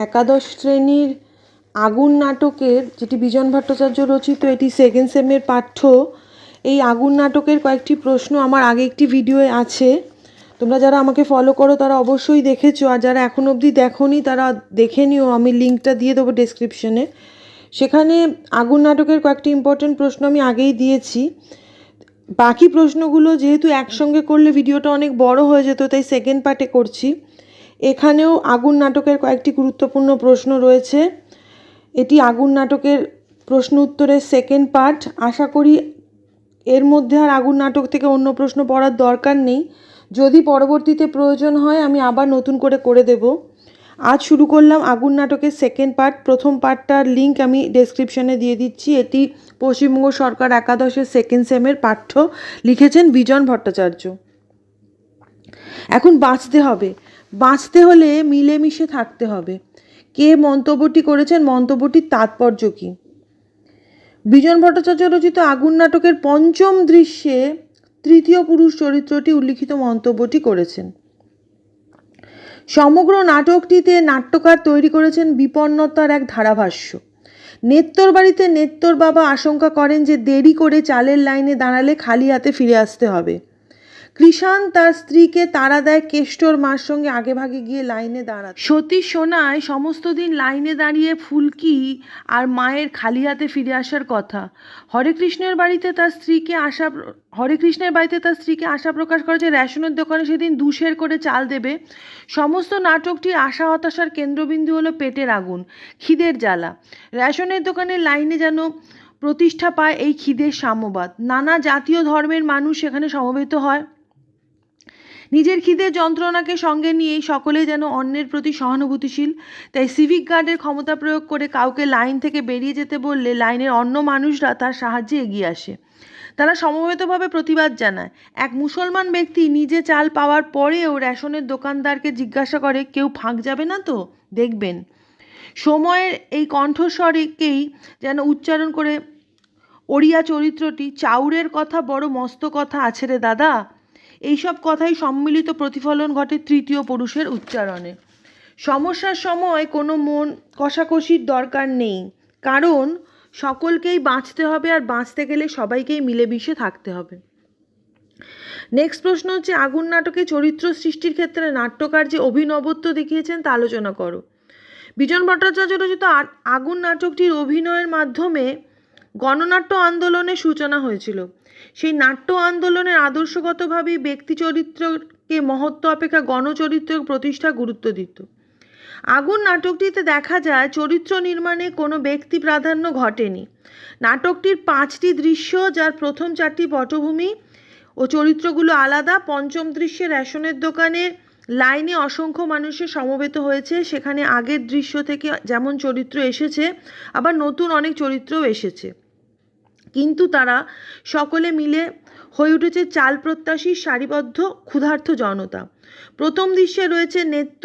একাদশ শ্রেণির আগুন নাটকের, যেটি বিজন ভট্টাচার্য রচিত, এটি সেকেন্ড সেমের পাঠ্য। এই আগুন নাটকের কয়েকটি প্রশ্ন আমার আগে একটি ভিডিওয়ে আছে। তোমরা যারা আমাকে ফলো করো, তারা অবশ্যই দেখেছ। আর যারা এখন অবধি দেখোনি, তারা দেখে নিও। আমি লিঙ্কটা দিয়ে দেবো ডেসক্রিপশনে সেখানে আগুন নাটকের কয়েকটি ইম্পর্টেন্ট প্রশ্ন আমি আগেই দিয়েছি। বাকি প্রশ্নগুলো যেহেতু একসঙ্গে করলে ভিডিওটা অনেক বড় হয়ে যেত, তাই সেকেন্ড পার্টে করছি। এখানেও আগুন নাটকের কয়েকটি গুরুত্বপূর্ণ প্রশ্ন রয়েছে। এটি আগুন নাটকের প্রশ্ন উত্তরের সেকেন্ড পার্ট আশা করি এর মধ্যে আর আগুন নাটক থেকে অন্য প্রশ্ন পড়ার দরকার নেই। যদি পরবর্তীতে প্রয়োজন হয়, আমি আবার নতুন করে করে দেব। আজ শুরু করলাম আগুন নাটকের সেকেন্ড পার্ট প্রথম পার্টটার লিঙ্ক আমি ডেসক্রিপশনে দিয়ে দিচ্ছি। এটি পশ্চিমবঙ্গ সরকার একাদশের সেকেন্ড সেমের পাঠ্য। লিখেছেন বিজন ভট্টাচার্য। এখন বাঁচতে হবে। বাঁচতে হলে মিলেমিশে থাকতে হবে। কে মন্তব্যটি করেছেন মন্তব্যটির তাৎপর্য কী? বিজন ভট্টাচার্য রচিত আগুন নাটকের পঞ্চম দৃশ্যে তৃতীয় পুরুষ চরিত্রটি উল্লিখিত মন্তব্যটি করেছেন। সমগ্র নাটকটিতে নাট্যকার তৈরি করেছেন বিপন্নতার এক ধারাভাষ্য। নেত্তর বাড়িতে নেত্তর বাবা আশঙ্কা করেন যে দেরি করে চালের লাইনে দাঁড়ালে খালি হাতে ফিরে আসতে হবে। কৃষাণ তার স্ত্রীকে তাড়া দেয় কেষ্টর মার সঙ্গে আগে ভাগে গিয়ে লাইনে দাঁড়ায় সতী সোনায় সমস্ত দিন লাইনে দাঁড়িয়ে ফুলকি আর মায়ের খালি হাতে ফিরে আসার কথা। হরে কৃষ্ণের বাড়িতে তার স্ত্রীকে আশা হরে কৃষ্ণের বাড়িতে তার স্ত্রীকে আশা প্রকাশ করে যে রেশনের দোকানে সেদিন দুশের করে চাল দেবে। সমস্ত নাটকটির আশা হতাশার কেন্দ্রবিন্দু হলো পেটের আগুন, খিদের জ্বালা। রেশনের দোকানের লাইনে যেন প্রতিষ্ঠা পায় এই খিদের সাম্যবাদ। নানা জাতীয় ধর্মের মানুষ সেখানে সমবেত হয়। নিজের খিদের যন্ত্রণাকে সঙ্গে নিয়েই সকলে যেন অন্যের প্রতি সহানুভূতিশীল। তাই সিভিক গার্ডের ক্ষমতা প্রয়োগ করে কাউকে লাইন থেকে বেরিয়ে যেতে বললে লাইনের অন্য মানুষরা তার সাহায্যে এগিয়ে আসে। তারা সমবেতভাবে প্রতিবাদ জানায়। এক মুসলমান ব্যক্তি নিজে চাল পাওয়ার পরেও রেশনের দোকানদারকে জিজ্ঞাসা করে, কেউ ফাঁক যাবে না তো? দেখবেন। সময়ের এই কণ্ঠস্বরকেই যেন উচ্চারণ করে, ওড়িয়া চরিত্রটি চাউরের কথা বড় মস্ত কথা আছে রে দাদা। এইসব কথাই সম্মিলিত প্রতিফলন ঘটে তৃতীয় পুরুষের উচ্চারণে। সমস্যার সময় কোনো মন কষাকষির দরকার নেই, কারণ সকলকেই বাঁচতে হবে আর বাঁচতে গেলে সবাইকেই মিলেমিশে থাকতে হবে। নেক্সট প্রশ্ন হচ্ছে, আগুন নাটকে চরিত্র সৃষ্টির ক্ষেত্রে নাট্যকার যে অভিনবত্ব দেখিয়েছেন তা আলোচনা করো। বিজন ভট্টাচার্য রচিত আগুন নাটকটির অভিনয়ের মাধ্যমে গণনাট্য আন্দোলনের সূচনা হয়েছিল। সেই নাট্য আন্দোলনের আদর্শগতভাবেই ব্যক্তি চরিত্রকে মহত্ব অপেক্ষা গণচরিত্রের প্রতিষ্ঠা গুরুত্ব দিত। আগুন নাটকটিতে দেখা যায়, চরিত্র নির্মাণে কোনো ব্যক্তি প্রাধান্য ঘটেনি। নাটকটির পাঁচটি দৃশ্য, যার প্রথম চারটি পটভূমি ও চরিত্রগুলো আলাদা, পঞ্চম দৃশ্যে রেশনের দোকানে লাইনে অসংখ্য মানুষের সমবেত হয়েছে, সেখানে আগের দৃশ্য থেকে যেমন চরিত্র এসেছে, আবার নতুন অনেক চরিত্রও এসেছে। কিন্তু তারা সকলে মিলে হয়ে উঠেছে চাল প্রত্যাশী সারিবদ্ধ ক্ষুধার্ত জনতা। প্রথম দৃশ্যে রয়েছে নেত্য,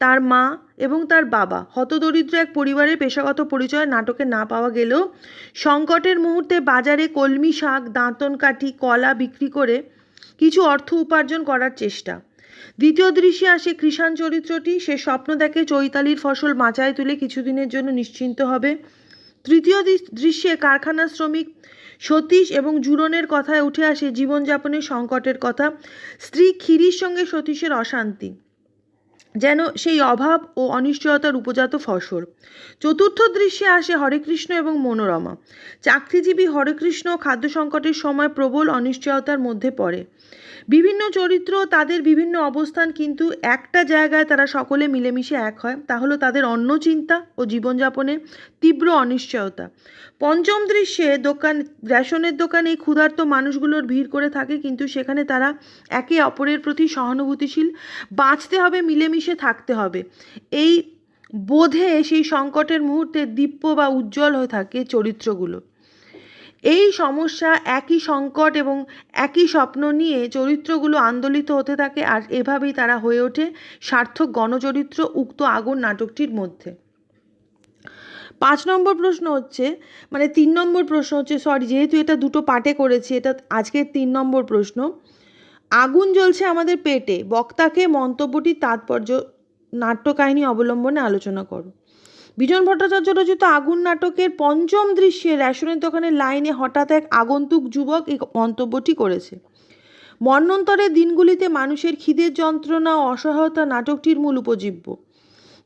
তার মা এবং তার বাবা। হতদরিদ্র এক পরিবারের পেশাগত পরিচয় নাটকে না পাওয়া গেলেও সংকটের মুহূর্তে বাজারে কলমি শাক, দাঁতন কাঠি, কলা বিক্রি করে কিছু অর্থ উপার্জন করার চেষ্টা। দ্বিতীয় দৃশ্যে আসে কৃষাণ চরিত্রটি। সে স্বপ্ন দেখে চৈতালির ফসল মাচায় তুলে কিছুদিনের জন্য নিশ্চিন্ত হবে। তৃতীয় দৃশ্যে কারখানা শ্রমিক সতীশ এবং জুরনের কথায় উঠে আসে জীবনযাপনের সংকটের কথা। স্ত্রী ক্ষিরির সঙ্গে সতীশের অশান্তি, যেন সেই অভাব ও অনিশ্চয়তার উপজাত ফসল। চতুর্থ দৃশ্যে আসে হরেকৃষ্ণ এবং মনোরমা। চাকরিজীবী হরেকৃষ্ণ খাদ্য সংকটের সময় প্রবল অনিশ্চয়তার মধ্যে পড়ে। বিভিন্ন চরিত্র, তাদের বিভিন্ন অবস্থান কিন্তু একটা জায়গায় তারা সকলে মিলেমিশে এক হয়। তা হলো তাদের অন্ন চিন্তা ও জীবনযাপনে তীব্র অনিশ্চয়তা। পঞ্চম দৃশ্যে দোকান, রেশনের দোকানে এই ক্ষুধার্ত মানুষগুলোর ভিড় করে থাকে কিন্তু সেখানে তারা একে অপরের প্রতি সহানুভূতিশীল। বাঁচতে হবে, মিলেমিশে থাকতে হবে। এই বোধে সেই সংকটের মুহূর্তে দিব্য বা উজ্জ্বল হয়ে থাকে চরিত্রগুলো। এই সমস্যা, একই সংকট এবং একই স্বপ্ন নিয়ে চরিত্রগুলো আন্দোলিত হতে থাকে আর এভাবেই তারা হয়ে ওঠে সার্থক গণচরিত্র উক্ত আগুন নাটকটির মধ্যে। পাঁচ নম্বর প্রশ্ন হচ্ছে মানে তিন নম্বর প্রশ্ন হচ্ছে সরি যেহেতু এটা দুটো পার্টে করেছি, এটা আজকের তিন নম্বর প্রশ্ন। আগুন জ্বলছে আমাদের পেটে, বক্তাকে মন্তব্যটির তাৎপর্য নাট্য নাট্যকাহিনী অবলম্বনে আলোচনা করো। বিজন ভট্টাচার্য রচিত আগুন নাটকের পঞ্চম দৃশ্যে রেশনের দোকানের লাইনে হঠাৎ এক আগন্তুক যুবক এই মন্তব্যটি করেছে। মন্বন্তরের দিনগুলিতে মানুষের খিদের যন্ত্রণা ও অসহায়তা নাটকটির মূল উপজীব্য।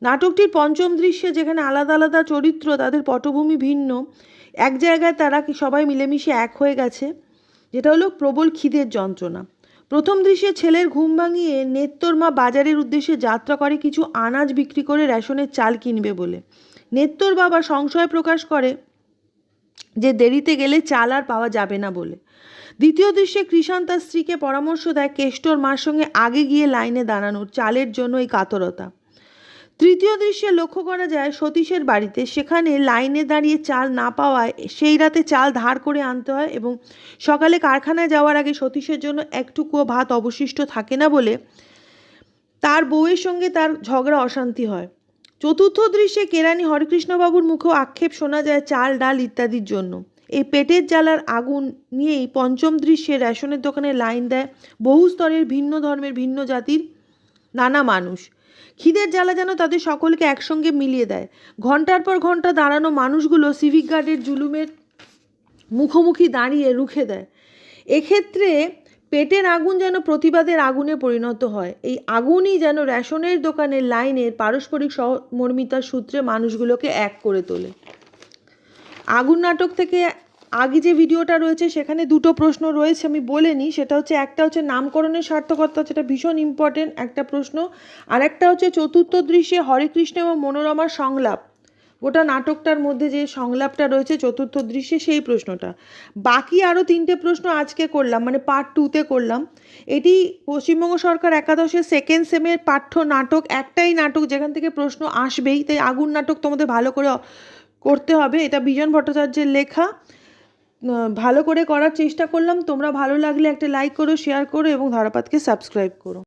নাটকটির পঞ্চম দৃশ্যে যেখানে আলাদা আলাদা চরিত্র, তাদের পটভূমি ভিন্ন, এক জায়গায় তারা সবাই মিলেমিশে এক হয়ে গেছে, যেটা হলো প্রবল খিদের যন্ত্রণা। প্রথম দৃশ্যে ছেলের ঘুম ভাঙিয়ে নেত্তর মা বাজারের উদ্দেশ্যে যাত্রা করে কিছু আনাজ বিক্রি করে রেশনের চাল কিনবে বলে। নেত্তর বাবা সংশয় প্রকাশ করে যে দেরিতে গেলে চাল আর পাওয়া যাবে না বলে। দ্বিতীয় দৃশ্যে কৃষাণ তার স্ত্রীকে পরামর্শ দেয় কেষ্টর মার সঙ্গে আগে গিয়ে লাইনে দাঁড়ানোর, চালের জন্য এই কাতরতা। তৃতীয় দৃশ্যে লক্ষ্য করা যায় সতীশের বাড়িতে। সেখানে লাইনে দাঁড়িয়ে চাল না পাওয়ায় সেই রাতে চাল ধার করে আনতে হয় এবং সকালে কারখানায় যাওয়ার আগে সতীশের জন্য একটুকুও ভাত অবশিষ্ট থাকে না বলে তার বউয়ের সঙ্গে তার ঝগড়া অশান্তি হয়। চতুর্থ দৃশ্যে কেরানি হরেকৃষ্ণবাবুর মুখেও আক্ষেপ শোনা যায় চাল, ডাল ইত্যাদির জন্য। এই পেটের জ্বালার আগুন নিয়েই পঞ্চম দৃশ্যে রেশনের দোকানে লাইন দেয় বহু স্তরের ভিন্ন ধর্মের ভিন্ন জাতির নানা মানুষ। খিদের জ্বালা যেন তাদের সকলকে একসঙ্গে মিলিয়ে দেয়। ঘণ্টার পর ঘণ্টা দাঁড়ানো মানুষগুলো সিভিক গার্ডের জুলুমের মুখোমুখি দাঁড়িয়ে রুখে দেয়। এক্ষেত্রে পেটের আগুন যেন প্রতিবাদের আগুনে পরিণত হয়। এই আগুনই যেন রেশনের দোকানের লাইনের পারস্পরিক সহমর্মিতার সূত্রে মানুষগুলোকে এক করে তোলে। আগুন নাটক থেকে আগে যে ভিডিওটা রয়েছে, সেখানে দুটো প্রশ্ন রয়েছে, আমি বলে নিই। সেটা হচ্ছে, একটা হচ্ছে নামকরণের সার্থকতা যেটা ভীষণ ইম্পর্টেন্ট একটা প্রশ্ন। আর একটা হচ্ছে, চতুর্থ দৃশ্যে হরে কৃষ্ণ এবং মনোরমার সংলাপ। গোটা নাটকটার মধ্যে যে সংলাপটা রয়েছে, চতুর্থ দৃশ্যে সেই প্রশ্নটা। বাকি আরও তিনটে প্রশ্ন আজকে করলাম মানে পার্ট টুতে করলাম। এটি পশ্চিমবঙ্গ সরকার একাদশের সেকেন্ড সেমের পাঠ্য নাটক, একটাই নাটক, যেখান থেকে প্রশ্ন আসবেই। তাই আগুন নাটক তোমাদের ভালো করে করতে হবে। এটা বিজন ভট্টাচার্যের লেখা। ভালো করে করার চেষ্টা করলাম। তোমরা ভালো লাগলে একটা লাইক করো শেয়ার করো এবং ধারাপাতকে সাবস্ক্রাইব করো।